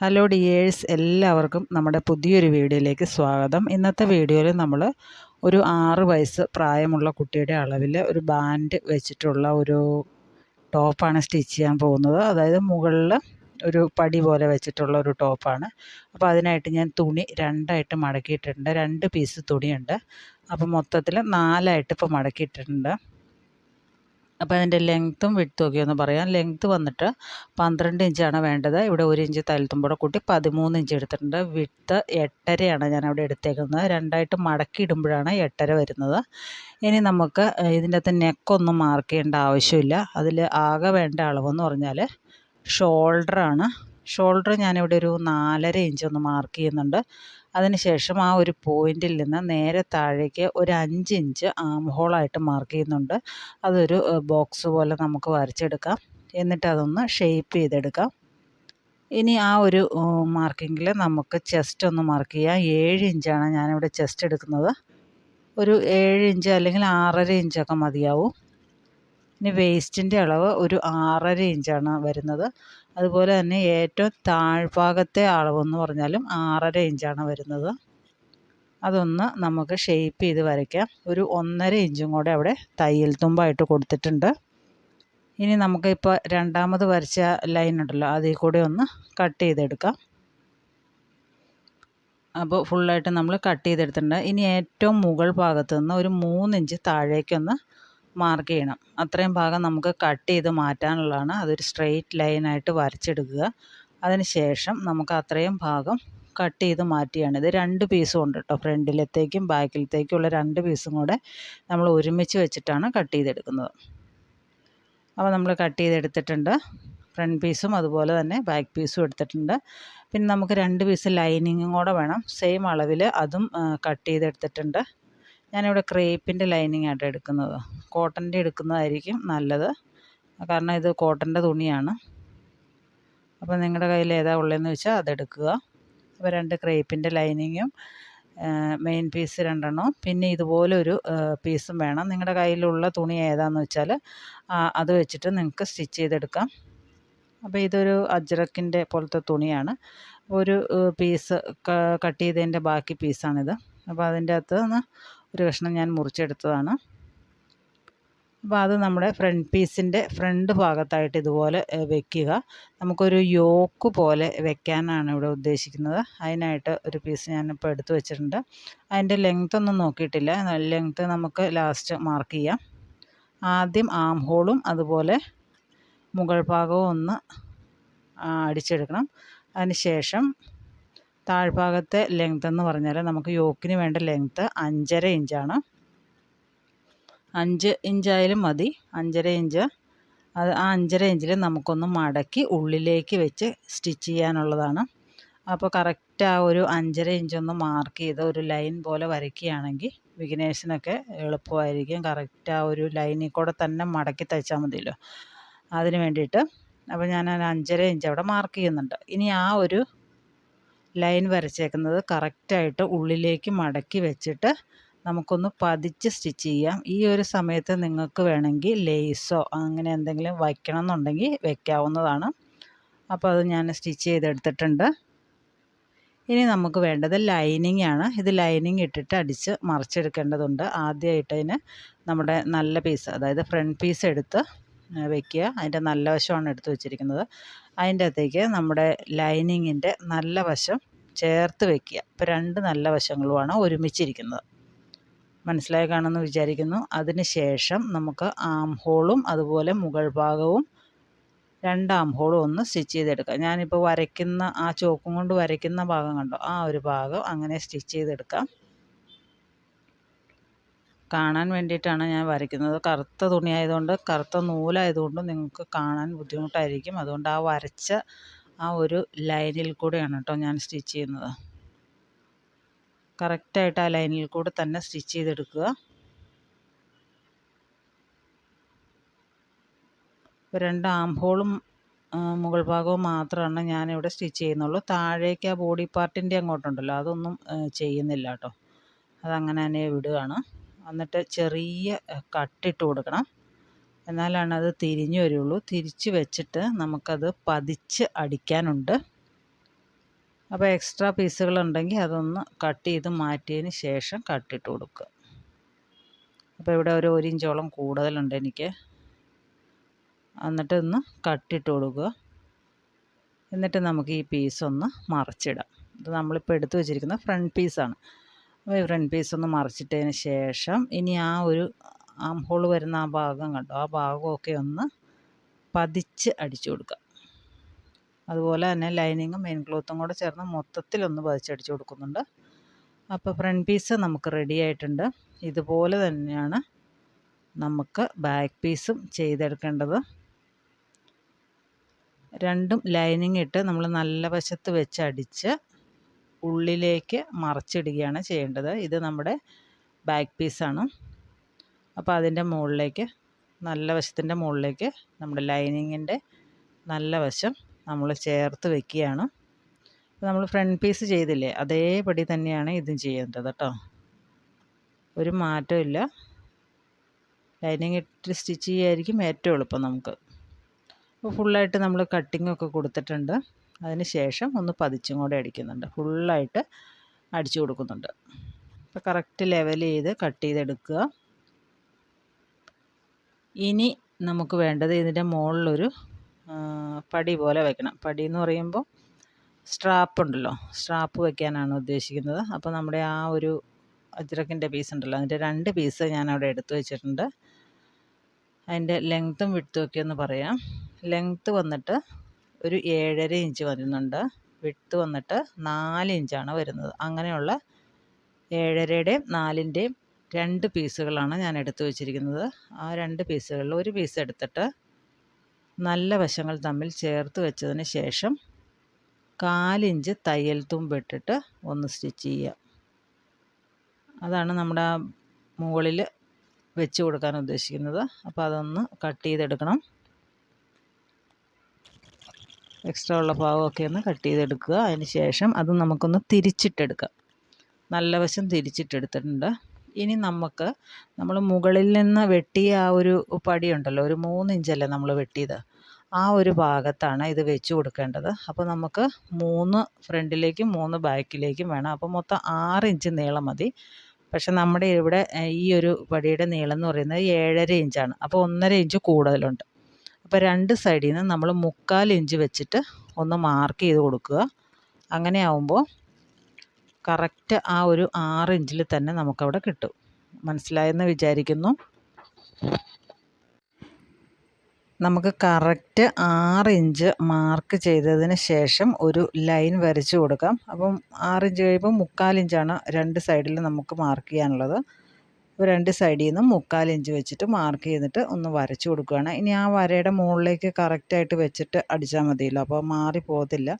Hello dears എല്ലാവർക്കും നമ്മുടെ പുതിയൊരു വീഡിയോയിലേക്ക് സ്വാഗതം. ഇന്നത്തെ വീഡിയോയിൽ നമ്മൾ ഒരു ആറ് വയസ്സ് പ്രായമുള്ള കുട്ടിയുടെ അളവിൽ ഒരു ബാൻഡ് വെച്ചിട്ടുള്ള ഒരു ടോപ്പാണ് സ്റ്റിച്ച് ചെയ്യാൻ പോകുന്നത്. അതായത് മുകളിൽ ഒരു പടി പോലെ വെച്ചിട്ടുള്ള ഒരു ടോപ്പാണ് അപ്പോൾ അതിനായിട്ട് ഞാൻ തുണി രണ്ടായിട്ട് മടക്കിയിട്ടുണ്ട്. രണ്ട് പീസ് തുണിയുണ്ട്. അപ്പോൾ മൊത്തത്തിൽ നാലായിട്ട് ഇപ്പോൾ മടക്കിയിട്ടുണ്ട്. അപ്പോൾ അതിന്റെ ലെങ്ത്തും വിഡ്ത്തും ഒക്കെ ഒന്ന് പറയാം. ലെങ്ത്ത് വന്നിട്ട് പന്ത്രണ്ട് ഇഞ്ചാണ് വേണ്ടത്. ഇവിടെ ഒരു ഇഞ്ച് തലത്തുമ്പോടെ കൂട്ടി പതിമൂന്ന് ഇഞ്ച് എടുത്തിട്ടുണ്ട്. വിഡ്ത്ത് എട്ടരയാണ് ഞാൻ അവിടെ എടുത്തേക്കുന്നത്. രണ്ടായിട്ട് മടക്കി ഇടുമ്പോഴാണ് എട്ടര വരുന്നത്. ഇനി നമുക്ക് ഇതിന്റെ അകത്ത് നെക്കൊന്നും മാർക്ക് ചെയ്യേണ്ട ആവശ്യമില്ല. അതിൽ ആകെ വേണ്ട അളവെന്ന് പറഞ്ഞാൽ ഷോൾഡറാണ് ഷോൾഡർ ഞാനിവിടെ ഒരു നാലര ഇഞ്ച് ഒന്ന് മാർക്ക് ചെയ്യുന്നുണ്ട്. അതിനുശേഷം ആ ഒരു പോയിന്റിൽ നിന്ന് നേരെ താഴേക്ക് ഒരു അഞ്ച് ഇഞ്ച് ആം ഹോളായിട്ട് മാർക്ക് ചെയ്യുന്നുണ്ട്. അതൊരു ബോക്സ് പോലെ നമുക്ക് വരച്ചെടുക്കാം. എന്നിട്ട് അതൊന്ന് ഷേപ്പ് ചെയ്തെടുക്കാം. ഇനി ആ ഒരു മാർക്കിങ്ങിൽ നമുക്ക് ചെസ്റ്റ് ഒന്ന് മാർക്ക് ചെയ്യാം. ഏഴ് ഇഞ്ചാണ് ഞാനിവിടെ ചെസ്റ്റ് എടുക്കുന്നത്. ഒരു ഏഴ് ഇഞ്ച് അല്ലെങ്കിൽ ആറര ഇഞ്ചൊക്കെ മതിയാവും. ഇനി വേസ്റ്റിന്റെ അളവ് ഒരു ആറര ഇഞ്ചാണ് വരുന്നത്. അതുപോലെ തന്നെ ഏറ്റവും താഴ്ഭാഗത്തെ അളവെന്ന് പറഞ്ഞാലും ആറര ഇഞ്ചാണ് വരുന്നത്. അതൊന്ന് നമുക്ക് ഷേപ്പ് ചെയ്ത് വരയ്ക്കാം. ഒരു ഒന്നര ഇഞ്ചും കൂടെ അവിടെ തയ്യൽ തുമ്പായിട്ട് കൊടുത്തിട്ടുണ്ട്. ഇനി നമുക്ക് ഇപ്പോൾ രണ്ടാമത് വരച്ച ലൈൻ ഉണ്ടല്ലോ അതിൽ കൂടെ ഒന്ന് കട്ട് ചെയ്തെടുക്കാം. അപ്പോൾ ഫുള്ളായിട്ട് നമ്മൾ കട്ട് ചെയ്തെടുത്തിട്ടുണ്ട്. ഇനി ഏറ്റവും മുകൾ ഭാഗത്ത് നിന്ന് ഒരു മൂന്നിഞ്ച് താഴേക്കൊന്ന് മാർക്ക് ചെയ്യണം. അത്രയും ഭാഗം നമുക്ക് കട്ട് ചെയ്ത് മാറ്റാനുള്ളതാണ്. അതൊരു സ്ട്രെയിറ്റ് ലൈനായിട്ട് വരച്ചെടുക്കുക. അതിനുശേഷം നമുക്ക് അത്രയും ഭാഗം കട്ട് ചെയ്ത് മാറ്റിയാണ് ഇത് രണ്ട് പീസും ഉണ്ട് കേട്ടോ ഫ്രണ്ടിലത്തേക്കും ബാക്കിലത്തേക്കും ഉള്ള രണ്ട് പീസും കൂടെ നമ്മൾ ഒരുമിച്ച് വെച്ചിട്ടാണ് കട്ട് ചെയ്തെടുക്കുന്നത്. അപ്പോൾ നമ്മൾ കട്ട് ചെയ്തെടുത്തിട്ടുണ്ട്. ഫ്രണ്ട് പീസും അതുപോലെ തന്നെ ബാക്ക് പീസും എടുത്തിട്ടുണ്ട്. പിന്നെ നമുക്ക് രണ്ട് പീസ് ലൈനിങ്ങും കൂടെ വേണം. സെയിം അളവിൽ അതും കട്ട് ചെയ്തെടുത്തിട്ടുണ്ട്. ഞാനിവിടെ ക്രേപ്പിന്റെ ലൈനിങ് ആയിട്ട് എടുക്കുന്നത്. കോട്ടന്റെ എടുക്കുന്നതായിരിക്കും നല്ലത്. കാരണം ഇത് കോട്ടന്റെ തുണിയാണ്. അപ്പോൾ നിങ്ങളുടെ കയ്യിൽ ഏതാ ഉള്ളതെന്ന് വെച്ചാൽ അതെടുക്കുക. അപ്പോൾ രണ്ട് ക്രേപ്പിന്റെ ലൈനിങ്ങും മെയിൻ പീസ് രണ്ടെണ്ണം. പിന്നെ ഇതുപോലെ ഒരു പീസും വേണം. നിങ്ങളുടെ കയ്യിലുള്ള തുണി ഏതാണെന്ന് വെച്ചാൽ അത് വെച്ചിട്ട് നിങ്ങൾക്ക് സ്റ്റിച്ച് ചെയ്തെടുക്കാം. അപ്പോൾ ഇതൊരു അജ്രക്കിന്റെ പോലത്തെ തുണിയാണ്. ഒരു പീസ് കട്ട് ചെയ്തതിന്റെ ബാക്കി പീസാണിത്. അപ്പോൾ അതിന്റെ അകത്ത് നിന്ന് ഒരു കഷ്ണം ഞാൻ മുറിച്ചെടുത്തതാണ്. അപ്പോൾ അത് നമ്മുടെ ഫ്രണ്ട് പീസിന്റെ ഫ്രണ്ട് ഭാഗത്തായിട്ട് ഇതുപോലെ വെക്കുക. നമുക്കൊരു യോക്ക് പോലെ വെക്കാനാണ് ഇവിടെ ഉദ്ദേശിക്കുന്നത്. അതിനായിട്ട് ഒരു പീസ് ഞാനിപ്പോൾ എടുത്തു വെച്ചിട്ടുണ്ട്. അതിന്റെ ലെങ്ത് ഒന്നും നോക്കിയിട്ടില്ല. ലെങ്ത്ത് നമുക്ക് ലാസ്റ്റ് മാർക്ക് ചെയ്യാം. ആദ്യം ആം ഹോളും അതുപോലെ മുകൾ ഭാഗവും ഒന്ന് അടിച്ചെടുക്കണം. അതിന് ശേഷം താഴ്ഭാഗത്തെ ലെങ്ത് എന്ന് പറഞ്ഞാൽ നമുക്ക് യോക്കിന് വേണ്ട ലെങ്ത്ത് അഞ്ചര ഇഞ്ചാണ് അഞ്ച് ഇഞ്ചായാലും മതി. അഞ്ചര ഇഞ്ച് അത് ആ അഞ്ചര ഇഞ്ചിൽ നമുക്കൊന്ന് മടക്കി ഉള്ളിലേക്ക് വെച്ച് സ്റ്റിച്ച് ചെയ്യാനുള്ളതാണ്. അപ്പോൾ കറക്റ്റ് ആ ഒരു അഞ്ചര ഇഞ്ചൊന്ന് മാർക്ക് ചെയ്ത് ഒരു ലൈൻ പോലെ വരയ്ക്കുകയാണെങ്കിൽ ബിഗിനേഴ്സിനൊക്കെ എളുപ്പമായിരിക്കും. കറക്റ്റ് ആ ഒരു ലൈനിൽ കൂടെ തന്നെ മടക്കി തയ്ച്ചാൽ മതിയല്ലോ. അതിന് വേണ്ടിയിട്ട്. അപ്പോൾ ഞാൻ അഞ്ചര ഇഞ്ച് അവിടെ മാർക്ക് ചെയ്യുന്നുണ്ട്. ഇനി ആ ഒരു ലൈൻ വരച്ചേക്കുന്നത് കറക്റ്റായിട്ട് ഉള്ളിലേക്ക് മടക്കി വെച്ചിട്ട് നമുക്കൊന്ന് പതിച്ച് സ്റ്റിച്ച് ചെയ്യാം. ഈ ഒരു സമയത്ത് നിങ്ങൾക്ക് വേണമെങ്കിൽ ലേസോ അങ്ങനെ എന്തെങ്കിലും വയ്ക്കണം എന്നുണ്ടെങ്കിൽ വയ്ക്കാവുന്നതാണ് അപ്പോൾ അത് ഞാൻ സ്റ്റിച്ച് ചെയ്തെടുത്തിട്ടുണ്ട്. ഇനി നമുക്ക് വേണ്ടത് ലൈനിങ് ആണ്. ഇത് ലൈനിങ് ഇട്ടിട്ട് അടിച്ച് മറിച്ചെടുക്കേണ്ടതുണ്ട്. ആദ്യമായിട്ട് അതിന് നമ്മുടെ നല്ല പീസ് അതായത് ഫ്രണ്ട് പീസ് എടുത്ത് വയ്ക്കുക അതിന്റെ നല്ല വശമാണ് എടുത്ത് വെച്ചിരിക്കുന്നത്. അതിന്റെ അകത്തേക്ക് നമ്മുടെ ലൈനിങ്ങിന്റെ നല്ല വശം ചേർത്ത് വയ്ക്കുക ഇപ്പോൾ രണ്ട് നല്ല വശങ്ങളുമാണ് ഒരുമിച്ചിരിക്കുന്നത്. മനസ്സിലായി കാണുമെന്ന് വിചാരിക്കുന്നു. അതിന് ശേഷം നമുക്ക് ആം ഹോളും അതുപോലെ മുകൾ ഭാഗവും രണ്ട് ഹോളും ഒന്ന് സ്റ്റിച്ച് ചെയ്തെടുക്കാം. ഞാനിപ്പോൾ വരയ്ക്കുന്ന ആ ചോക്കും കൊണ്ട് വരയ്ക്കുന്ന ഭാഗം കണ്ടോ? ആ ഒരു ഭാഗം അങ്ങനെ സ്റ്റിച്ച് ചെയ്തെടുക്കാം. കാണാൻ വേണ്ടിയിട്ടാണ് ഞാൻ വരയ്ക്കുന്നത്. കറുത്ത തുണി ആയതുകൊണ്ട് കറുത്ത നൂലായതുകൊണ്ട് നിങ്ങൾക്ക് കാണാൻ ബുദ്ധിമുട്ടായിരിക്കും. അതുകൊണ്ട് ആ വരച്ച ആ ഒരു ലൈനിൽ കൂടെയാണ് കേട്ടോ ഞാൻ സ്റ്റിച്ച് ചെയ്യുന്നത്. കറക്റ്റായിട്ട് ആ ലൈനിൽ കൂടെ തന്നെ സ്റ്റിച്ച് ചെയ്തെടുക്കുക. രണ്ട് ആം ഹോളും മുകൾ ഭാഗവും മാത്രമാണ് ഞാനിവിടെ സ്റ്റിച്ച് ചെയ്യുന്നുള്ളൂ. താഴേക്ക് ആ ബോഡി പാർട്ടിന്റെ അങ്ങോട്ടുണ്ടല്ലോ അതൊന്നും ചെയ്യുന്നില്ല കേട്ടോ. അതങ്ങനെ തന്നെ വിടുകയാണ് എന്നിട്ട് ചെറിയ കട്ടിട്ട് കൊടുക്കണം. എന്നാലാണ് അത് തിരിഞ്ഞു വരുള്ളൂ. തിരിച്ച് വെച്ചിട്ട് നമുക്കത് പതിച്ച് അടിക്കാനുണ്ട്. അപ്പോൾ എക്സ്ട്രാ പീസുകളുണ്ടെങ്കിൽ അതൊന്ന് കട്ട് ചെയ്ത് മാറ്റിയതിന് ശേഷം കട്ടിട്ട് കൊടുക്കുക. അപ്പോൾ ഇവിടെ ഒരു ഒരു ഇഞ്ചോളം കൂടുതലുണ്ട് എനിക്ക്. എന്നിട്ട് ഒന്ന് കട്ടിട്ട് കൊടുക്കുക. എന്നിട്ട് നമുക്ക് ഈ പീസ് ഒന്ന് മറച്ചിടാം. ഇത് നമ്മളിപ്പോൾ എടുത്തു വെച്ചിരിക്കുന്ന ഫ്രണ്ട് പീസാണ്. ഫ്രണ്ട് പീസ് ഒന്ന് മറിച്ചിട്ടതിന് ശേഷം ഇനി ആ ഒരു ആം ഹോൾ വരുന്ന ആ ഭാഗം കണ്ടോ? ആ ഭാഗമൊക്കെ ഒന്ന് പതിച്ച് അടിച്ചു കൊടുക്കുക. അതുപോലെ തന്നെ ലൈനിങ്ങും മെയിൻ ക്ലോത്തും കൂടെ ചേർന്ന് മൊത്തത്തിലൊന്ന് പതിച്ചടിച്ചു കൊടുക്കുന്നുണ്ട്. അപ്പോൾ ഫ്രണ്ട് പീസ് നമുക്ക് റെഡി ആയിട്ടുണ്ട്. ഇതുപോലെ തന്നെയാണ് നമുക്ക് ബാക്ക് പീസും ചെയ്തെടുക്കേണ്ടത്. രണ്ടും ലൈനിങ് ഇട്ട് നമ്മൾ നല്ല വശത്ത് വെച്ച് അടിച്ച് ഉള്ളിലേക്ക് മറച്ചിടുകയാണ് ചെയ്യേണ്ടത്. ഇത് നമ്മുടെ ബാക്ക് പീസാണ് അപ്പോൾ അതിന്റെ മുകളിലേക്ക് നല്ല വശത്തിന്റെ മുകളിലേക്ക് നമ്മുടെ ലൈനിങ്ങിന്റെ നല്ല വശം നമ്മൾ ചേർത്ത് വെക്കുകയാണ്. നമ്മൾ ഫ്രണ്ട് പീസ് ചെയ്തില്ലേ അതേപടി തന്നെയാണ് ഇതും ചെയ്യേണ്ടത് കേട്ടോ. ഒരു മാറ്റമില്ല ലൈനിങ് ഇട്ട് സ്റ്റിച്ച് ചെയ്യായിരിക്കും ഏറ്റവും എളുപ്പം നമുക്ക്. അപ്പോൾ ഫുള്ളായിട്ട് നമ്മൾ കട്ടിങ്ങൊക്കെ കൊടുത്തിട്ടുണ്ട്. അതിന് ശേഷം ഒന്ന് പതിച്ചും കൂടെ അടിക്കുന്നുണ്ട്. ഫുള്ളായിട്ട് അടിച്ചു കൊടുക്കുന്നുണ്ട്. അപ്പോൾ കറക്റ്റ് ലെവൽ ചെയ്ത് കട്ട് ചെയ്തെടുക്കുക. ഇനി നമുക്ക് വേണ്ടത് ഇതിന്റെ മുകളിലൊരു പടി പോലെ വെക്കണം. പടി എന്ന് പറയുമ്പോൾ സ്ട്രാപ്പ് ഉണ്ടല്ലോ. സ്ട്രാപ്പ് വെക്കാനാണ് ഉദ്ദേശിക്കുന്നത്. അപ്പോൾ നമ്മുടെ ആ ഒരു അജ്രക്കിന്റെ പീസ് ഉണ്ടല്ലോ. അതിന്റെ രണ്ട് പീസ് ഞാൻ അവിടെ എടുത്തു വെച്ചിട്ടുണ്ട്. അതിന്റെ ലെങ്ത്തും വിട്ടുമൊക്കെ ഒന്ന് പറയാം. ലെങ്ത്ത് വന്നിട്ട് ഒരു ഏഴര ഇഞ്ച് വരുന്നുണ്ട്. വിട്ട് വന്നിട്ട് നാല് ഇഞ്ചാണ് വരുന്നത്. അങ്ങനെയുള്ള ഏഴരയുടെയും നാലിന്റെയും രണ്ട് പീസുകളാണ് ഞാൻ എടുത്തു വെച്ചിരിക്കുന്നത്. ആ രണ്ട് പീസുകളിൽ ഒരു പീസ് എടുത്തിട്ട് നല്ല വശങ്ങൾ തമ്മിൽ ചേർത്ത് വെച്ചതിന് ശേഷം കാലിഞ്ച് തയ്യൽ തുമ്പിട്ടിട്ട് ഒന്ന് സ്റ്റിച്ച് ചെയ്യുക. അതാണ് നമ്മുടെ മുകളിൽ വെച്ച് കൊടുക്കാൻ ഉദ്ദേശിക്കുന്നത്. അപ്പോൾ അതൊന്ന് കട്ട് ചെയ്തെടുക്കണം. എക്സ്ട്രാ ഉള്ള ഭാഗമൊക്കെ ഒന്ന് കട്ട് ചെയ്തെടുക്കുക. അതിന് ശേഷം അത് നമുക്കൊന്ന് തിരിച്ചിട്ടെടുക്കാം. നല്ല വശം തിരിച്ചിട്ടെടുത്തിട്ടുണ്ട്. ഇനി നമുക്ക് നമ്മൾ മുകളിൽ നിന്ന് വെട്ടിയ ആ ഒരു പടിയുണ്ടല്ലോ ഒരു മൂന്ന് ഇഞ്ചല്ലേ നമ്മൾ വെട്ടിയത്? ആ ഒരു ഭാഗത്താണ് ഇത് വെച്ച് കൊടുക്കേണ്ടത്. അപ്പോൾ നമുക്ക് മൂന്ന് ഫ്രണ്ടിലേക്കും മൂന്ന് ബാക്കിലേക്കും വേണം. അപ്പോൾ മൊത്തം ആറ് ഇഞ്ച് നീളം മതി. പക്ഷെ നമ്മുടെ ഇവിടെ ഈ ഒരു പടിയുടെ നീളം എന്ന് പറയുന്നത് ഏഴര ഇഞ്ചാണ്. അപ്പോൾ ഒന്നര ഇഞ്ച് കൂടുതലുണ്ട്. അപ്പോൾ രണ്ട് സൈഡിൽ നിന്ന് നമ്മൾ മുക്കാൽ ഇഞ്ച് വെച്ചിട്ട് ഒന്ന് മാർക്ക് ചെയ്ത് കൊടുക്കുക. അങ്ങനെ ആവുമ്പോൾ കറക്റ്റ് ആ ഒരു ആറ് ഇഞ്ചിൽ തന്നെ നമുക്കവിടെ കിട്ടും. മനസ്സിലായെന്ന് വിചാരിക്കുന്നു? നമുക്ക് കറക്റ്റ് ആറ് ഇഞ്ച് മാർക്ക് ചെയ്തതിന് ശേഷം ഒരു ലൈൻ വരച്ച് കൊടുക്കാം. അപ്പം ആറ് ഇഞ്ച് കഴിയുമ്പോൾ മുക്കാൽ ഇഞ്ചാണ് രണ്ട് സൈഡിൽ നമുക്ക് മാർക്ക് ചെയ്യാനുള്ളത്. അപ്പോൾ രണ്ട് സൈഡിൽ നിന്നും മുക്കാൽ ഇഞ്ച് വെച്ചിട്ട് മാർക്ക് ചെയ്തിട്ട് ഒന്ന് വരച്ച് കൊടുക്കുകയാണ് ഇനി ആ വരയുടെ മുകളിലേക്ക് കറക്റ്റായിട്ട് വെച്ചിട്ട് അടിച്ചാൽ മതിയല്ലോ. അപ്പോൾ മാറി പോകത്തില്ല.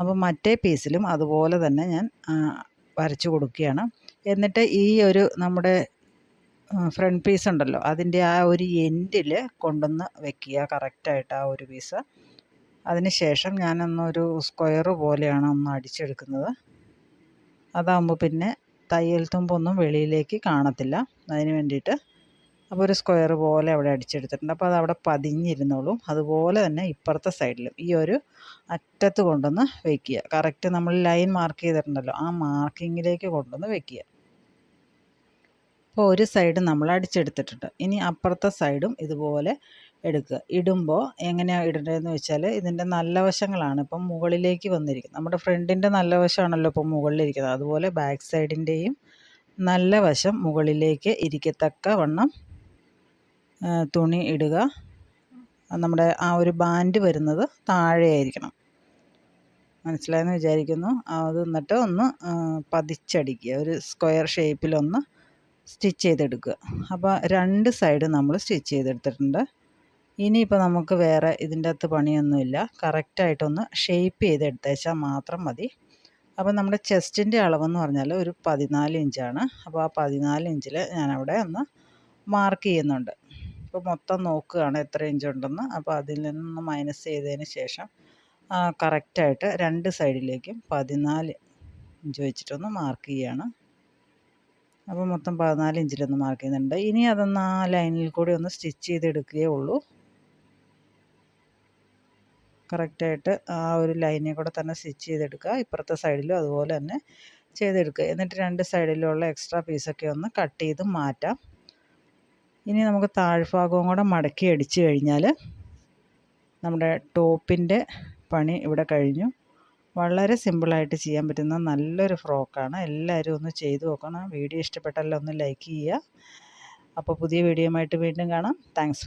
അപ്പോൾ മറ്റേ പീസിലും അതുപോലെ തന്നെ ഞാൻ വരച്ച് കൊടുക്കുകയാണ്. എന്നിട്ട് ഈ ഒരു നമ്മുടെ ഫ്രണ്ട് പീസ് ഉണ്ടല്ലോ അതിന്റെ ആ ഒരു എൻഡിൽ കൊണ്ടുവന്ന് വെക്കുക. കറക്റ്റായിട്ട് ആ ഒരു പീസ് അതിന് ശേഷം ഞാനൊന്നൊരു സ്ക്വയർ പോലെയാണ് ഒന്ന് അടിച്ചെടുക്കുന്നത്. അതാകുമ്പോൾ പിന്നെ തയ്യൽ തുമ്പൊന്നും വെളിയിലേക്ക് കാണത്തില്ല. അതിന് വേണ്ടിയിട്ട് അപ്പോൾ ഒരു സ്ക്വയർ പോലെ അവിടെ അടിച്ചെടുത്തിട്ടുണ്ട്. അപ്പോൾ അത് അവിടെ പതിഞ്ഞിരുന്നോളും. അതുപോലെ തന്നെ ഇപ്പുറത്തെ സൈഡിലും ഈ ഒരു അറ്റത്ത് കൊണ്ടുവന്ന് വെക്കുക. കറക്റ്റ് നമ്മൾ ലൈൻ മാർക്ക് ചെയ്തിട്ടുണ്ടല്ലോ. ആ മാർക്കിങ്ങിലേക്ക് കൊണ്ടുവന്ന് വെക്കുക. അപ്പോൾ ഒരു സൈഡ് നമ്മൾ അടിച്ചെടുത്തിട്ടുണ്ട്. ഇനി അപ്പുറത്തെ സൈഡും ഇതുപോലെ എടുക്കുക. ഇടുമ്പോൾ എങ്ങനെയാണ് ഇടേണ്ടതെന്ന് വെച്ചാൽ ഇതിന്റെ നല്ല വശങ്ങളാണ് ഇപ്പം മുകളിലേക്ക് വന്നിരിക്കുന്നത്. നമ്മുടെ ഫ്രണ്ടിന്റെ നല്ല വശമാണല്ലോ ഇപ്പം മുകളിലിരിക്കുന്നത്. അതുപോലെ ബാക്ക് സൈഡിന്റെയും നല്ല വശം മുകളിലേക്ക് ഇരിക്കത്തക്ക വണ്ണം തുണി ഇടുക. നമ്മുടെ ആ ഒരു ബാൻഡ് വരുന്നത് താഴെയായിരിക്കണം. മനസ്സിലായെന്ന് വിചാരിക്കുന്നു? അത് എന്നിട്ട് ഒന്ന് പതിച്ചടിക്കുക. ഒരു സ്ക്വയർ ഷേപ്പിലൊന്ന് സ്റ്റിച്ച് ചെയ്തെടുക്കുക. അപ്പോൾ രണ്ട് സൈഡ് നമ്മൾ സ്റ്റിച്ച് ചെയ്തെടുത്തിട്ടുണ്ട്. ഇനിയിപ്പോൾ നമുക്ക് വേറെ ഇതിന്റെ അകത്ത് പണിയൊന്നുമില്ല. കറക്റ്റായിട്ടൊന്ന് ഷേപ്പ് ചെയ്തെടുത്തേച്ചാൽ മാത്രം മതി. അപ്പോൾ നമ്മുടെ ചെസ്റ്റിന്റെ അളവെന്ന് പറഞ്ഞാൽ ഒരു പതിനാല് ഇഞ്ചാണ് അപ്പോൾ ആ പതിനാല് ഇഞ്ചിൽ ഞാനവിടെ ഒന്ന് മാർക്ക് ചെയ്യുന്നുണ്ട്. ഇപ്പോൾ മൊത്തം നോക്കുകയാണ് എത്ര ഇഞ്ചുണ്ടെന്ന് അപ്പോൾ അതിൽ നിന്ന് മൈനസ് ചെയ്തതിന് ശേഷം കറക്റ്റായിട്ട് രണ്ട് സൈഡിലേക്കും പതിനാല് ഇഞ്ച് വെച്ചിട്ടൊന്ന് മാർക്ക് ചെയ്യുകയാണ് അപ്പോൾ മൊത്തം പതിനാല് ഇഞ്ചിലൊന്ന് മാർക്ക് ചെയ്യുന്നുണ്ട്. ഇനി അതൊന്ന് ആ ലൈനിൽ കൂടി ഒന്ന് സ്റ്റിച്ച് ചെയ്തെടുക്കുകയേ ഉള്ളൂ. കറക്റ്റായിട്ട് ആ ഒരു ലൈനിൽ കൂടെ തന്നെ സ്റ്റിച്ച് ചെയ്തെടുക്കുക. ഇപ്പുറത്തെ സൈഡിലും അതുപോലെ തന്നെ ചെയ്തെടുക്കുക. എന്നിട്ട് രണ്ട് സൈഡിലുള്ള എക്സ്ട്രാ പീസൊക്കെ ഒന്ന് കട്ട് ചെയ്ത് മാറ്റാം. ഇനി നമുക്ക് താഴ്ഭാഗവും കൂടെ മടക്കി അടിച്ചു കഴിഞ്ഞാൽ നമ്മുടെ ടോപ്പിന്റെ പണി ഇവിടെ കഴിഞ്ഞു. വളരെ സിമ്പിളായിട്ട് ചെയ്യാൻ പറ്റുന്ന നല്ലൊരു ഫ്രോക്കാണ്. എല്ലാവരും ഒന്ന് ചെയ്തു നോക്കണം. വീഡിയോ ഇഷ്ടപ്പെട്ടാലൊന്ന് ലൈക്ക് ചെയ്യുക. അപ്പോൾ പുതിയ വീഡിയോയുമായിട്ട് വീണ്ടും കാണാം. താങ്ക്സ്